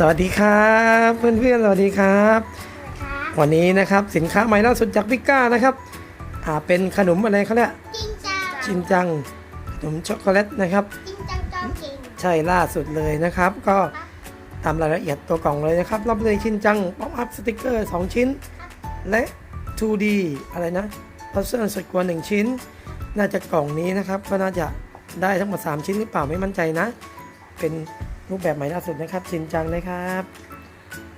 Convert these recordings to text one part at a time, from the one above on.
สวัสดีครับเพื่อนๆสวัสดีครับ วันนี้นะครับสินค้าใหม่ล่าสุดจากพิก้านะครับอ่าเป็นขนมอะไรเขาเรียกจริงจังชินจังขนมช็อกโกแลตนะครับ จริงจังจอมเก่งใช่ล่าสุดเลยนะครับ ก็ตามรายละเอียดตัวกล่องเลยนะครับ รับเลยชินจังป๊อปอัพสติกเกอร์2ชิ้น และ 2D อะไรนะพัซเซิลสุดกว่า1ชิ้น น่าจะกล่องนี้นะครับ ก็น่าจะได้ทั้งหมด3ชิ้นหรือเปล่าไม่มั่นใจนะ เป็น รูปแบบใหม่ล่าสุดนะครับชินจังนะครับ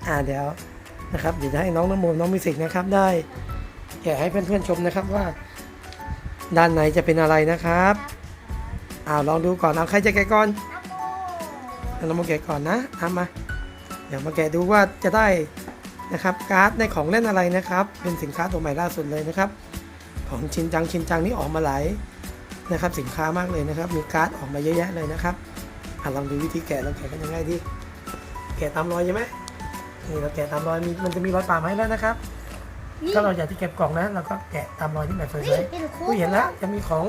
อ่าเดี๋ยวนะครับเดี๋ยวจะให้น้องน้ำมูลน้องมิสิกนะครับ ได้แกะให้เพื่อนๆชมนะครับว่า ด้านในจะเป็นอะไรนะครับอ้าวลองดูก่อนเอาใครจะแกะก่อนนะโมเรามาแกะก่อนนะทำมา เดี๋ยวมาแกะดูว่าจะได้นะครับการ์ดในของเล่นอะไรนะครับ เป็นสินค้าตัวใหม่ล่าสุดเลยนะครับ ของชินจังชินจังนี่ออกมาหลายนะครับ สินค้ามากเลยนะครับ มีการ์ดออกมาเยอะแยะเลยนะครับ อะลองดูวิธีแกะเราแกะกันยังไงดีแกะตามรอยใช่ไหมนี่เราแกะตามรอยมีมันจะมีรอยปามาให้แล้วนะครับ นี่ถ้าเราอยากที่เก็บกล่องนะเราก็แกะตามรอยที่แบบสวยนี่ๆเป็นคู่ผู้เห็นแล้วจะมีของ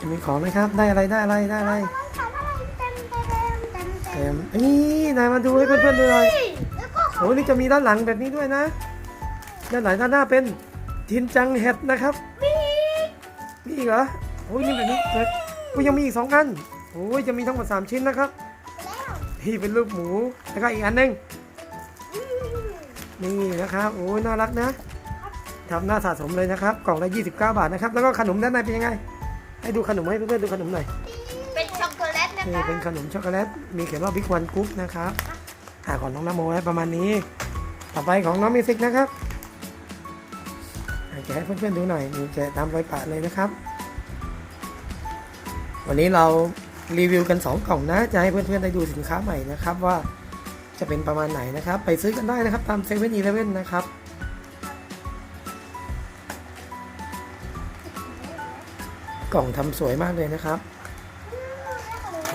จะมีของไหมครับได้อะไรได้อะไรได้อะไรทำอะไรเต็มเต็มเต็มเต็เต็มมนี่นายมาดูให้เพื่อนๆดูหน่อยแล้วก็ขอโอ้นี่จะมีด้านหลังแบบนี้ด้วยนะ ด้านหลังด้านหน้าเป็นทินจังเห็ดนะครับ มีมีอีกเหรอโอ้ยนี่แบบนี้เลยโอ้ยยังมีอีกสองอัน โอ้ยจะมีทั้งหมดสามชิ้นนะครับแล้วที่เป็นรูปหมูแล้วก็อีกอันหนึงนี่นะครับโอ้ยน่ารักนะทำหน้าสะสมเลยนะครับ กล่องละ 29 บาทนะครับ แล้วก็ขนมด้านในเป็นยังไง ให้ดูขนมให้เพื่อนๆดูขนมหน่อย เป็นช็อกโกแลตนะนี่คะเป็นขนมช็อกโกแลต มีเขียนว่าบิ๊กวันกุ๊กนะครับอ่าของน้องนโมไว้ประมาณนี้ ต่อไปของน้องมิวสิกนะครับอ่าแกะให้เพื่อนๆดูหน่อยนี่แกะตามรอยปะเลยนะครับ วันนี้เรา รีวิวกัน 2 กล่องนะ จะให้เพื่อนๆได้ดูสินค้าใหม่นะครับว่าจะเป็นประมาณไหนนะครับ ไปซื้อกันได้นะครับตามเซเว่นอีเลฟเว่นนะครับกล่องทำสวยมากเลยนะครับ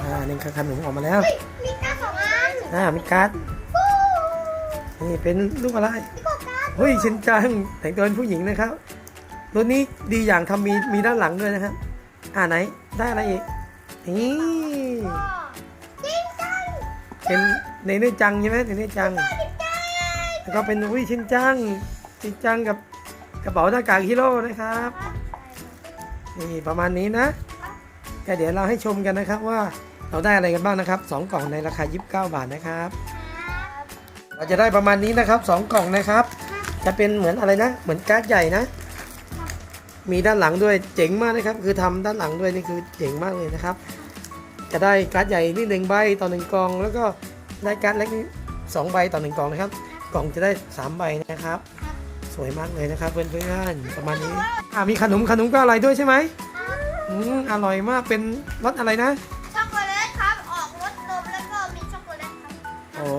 อ่านี่คือขนมออกมาแล้วเฮ้ยมีก้าสองอันอ่ามีการ์ดฟูนี่เป็นรูปอะไรพี่โกการ์ดเฮ้ยชินจังแต่งตัวเป็นผู้หญิงนะครับรุ่นนี้ดีอย่างทำมีมีด้านหลังด้วยนะครับ อ่าไหนได้อะไรอีกนี่จริงจัง เป็นเนเน่จังใช่ไหมเนเน่จังจริงจังแล้วก็เป็นวิชินจังชินจังกับกระเป๋าหน้ากากฮีโร่นะครับนี่ประมาณนี้นะก็เดี๋ยวเราให้ชมกันนะครับว่าเราได้อะไรกันบ้างนะครับสองกล่องในราคา 29 บาทนะครับ เราจะได้ประมาณนี้นะครับสองกล่องนะครับ จะเป็นเหมือนอะไรนะ เหมือนการ์ดใหญ่นะ มีด้านหลังด้วยเจ๋งมากนะครับ คือทำด้านหลังด้วยนี่คือเจ๋งมากเลยนะครับ จะได้การ์ดใหญ่นี่หนึ่งใบต่อหนึ่งกล่อง แล้วก็ได้การ์ดเล็กนี่สองใบต่อหนึ่งกล่องนะครับ กล่องจะได้สามใบนะครับ สวยมากเลยนะครับเพื่อนๆประมาณนี้อ่ามีขนมขนมก็อร่อยด้วยใช่ไหมอืมอร่อยมากเป็นรสอะไรนะช็อกโกแลตครับออกรสนมแล้วก็มีช็อกโกแลตครับโอ้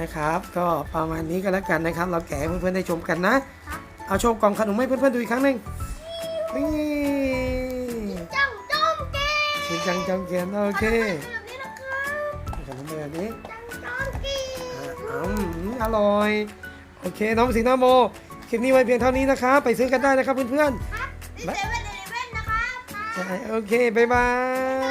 นะครับ ก็ประมาณนี้ก็แล้วกันนะครับ เราแกะให้เพื่อนๆได้ชมกันนะ เอาโชว์กล่องขนมให้เพื่อนๆดูอีกครั้งหนึ่งนี่ จังจังเกียนโอเคแบบนี้นะครับขนมแบบนี้จังจอมเก่งอ่าอืมอร่อย โอเค น้องสิงห์นาโม คลิปนี้ไว้เพียงเท่านี้นะครับ ไปซื้อกันได้นะครับเพื่อนครับนี่เซเว่นเลเว่นนะครับๆใช่โอเค บ๊ายบาย